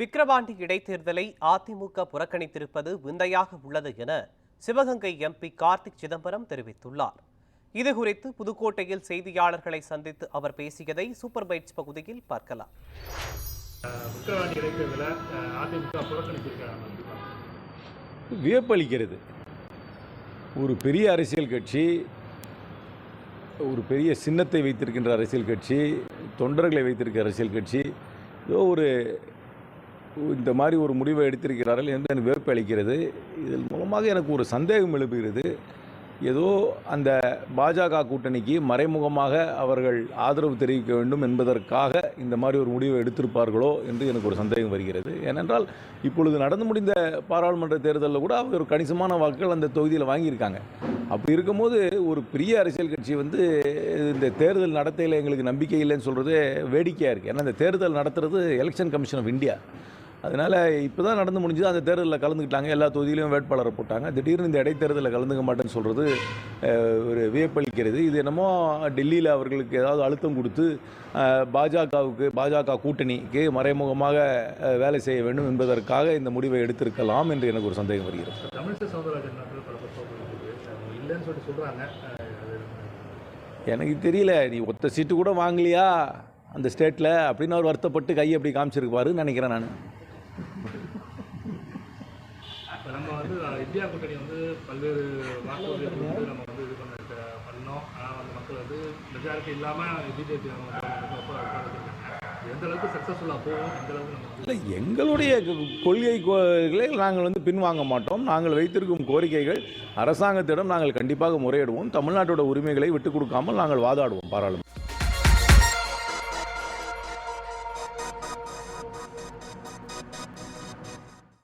விக்கிரவாண்டி இடைத்தேர்தலை அதிமுக புறக்கணித்திருப்பது விந்தையாக உள்ளது என சிவகங்கை எம்பி கார்த்திக் சிதம்பரம் தெரிவித்துள்ளார். இதுகுறித்து புதுக்கோட்டையில் செய்தியாளர்களை சந்தித்து அவர் பேசியதை சூப்பர் பைட்ஸ் பகுதியில் பார்க்கலாம். விக்கிரவாண்டி இடைத்தேர்தல அதிமுக புறக்கணிச்சிருக்காங்க வியப்பளிக்கிறது. ஒரு பெரிய அரசியல் கட்சி ஒரு பெரிய சின்னத்தை வைத்திருக்கின்ற அரசியல் கட்சி தொண்டர்களை வைத்திருக்கிற அரசியல் கட்சி ஏதோ ஒரு இந்த மாதிரி ஒரு முடிவை எடுத்திருக்கிறார்கள் என்று எனக்கு வேப்பு அளிக்கிறது. இதன் மூலமாக எனக்கு ஒரு சந்தேகம் எழுப்புகிறது ஏதோ அந்த பாஜக கூட்டணிக்கு மறைமுகமாக அவர்கள் ஆதரவு தெரிவிக்க வேண்டும் என்பதற்காக இந்த மாதிரி ஒரு முடிவை எடுத்திருப்பார்களோ என்று எனக்கு ஒரு சந்தேகம் வருகிறது. ஏனென்றால் இப்பொழுது நடந்து முடிந்த பாராளுமன்ற தேர்தலில் கூட அவர் ஒரு கணிசமான வாக்குகள் அந்த தொகுதியில் வாங்கியிருக்காங்க. அப்படி இருக்கும்போது ஒரு பெரிய அரசியல் கட்சி வந்து இந்த தேர்தல் நடத்தையில் எங்களுக்கு நம்பிக்கை இல்லைன்னு சொல்கிறது வேடிக்கையாக இருக்குது ஏன்னா இந்த தேர்தல் நடத்துறது எலெக்ஷன் கமிஷன் ஆஃப் இந்தியா அதனால் இப்போ தான் நடந்து முடிஞ்சது. அந்த தேர்தலில் கலந்துக்கிட்டாங்க எல்லா தொகுதியிலும் வேட்பாளரை போட்டாங்க. திடீர்னு இந்த இடைத்தேர்தலில் கலந்துக்க மாட்டேன்னு சொல்கிறது ஒரு வியப்பளிக்கிறது. இது என்னமோ டெல்லியில் அவர்களுக்கு ஏதாவது அழுத்தம் கொடுத்து பாஜகவுக்கு பாஜக கூட்டணிக்கு மறைமுகமாக வேலை செய்ய வேண்டும் என்பதற்காக இந்த முடிவை எடுத்திருக்கலாம் என்று எனக்கு ஒரு சந்தேகம் வருகிறது. எனக்கு தெரியல. நீ ஒத்த சீட்டு கூட வாங்கலையா அந்த ஸ்டேட்டில் அப்படின்னு அவர் வருத்தப்பட்டு கையை அப்படி காமிச்சிருப்பாருன்னு நினைக்கிறேன் நான். இப்போ நம்ம வந்து இந்தியா கூட்டணி வந்து பல்வேறு வாக்குறுதிகள் வந்து நம்ம வந்து இது பண்ண பண்ணோம். ஆனால் வந்து மக்கள் வந்து மெஜாரிட்டி இல்லாமல் பிஜேபி எந்த அளவுக்கு சக்ஸஸ்ஃபுல்லாக போகும் எந்த அளவுக்கு நம்ம இல்லை எங்களுடைய க- கொள்கை நாங்கள் வந்து பின்வாங்க மாட்டோம். நாங்கள் வைத்திருக்கும் கோரிக்கைகள் அரசாங்கத்திடம் நாங்கள் கண்டிப்பாக முறையிடுவோம். தமிழ்நாட்டோட உரிமைகளை விட்டுக் கொடுக்காமல் நாங்கள் வாதாடுவோம் பாராளுமன்றம்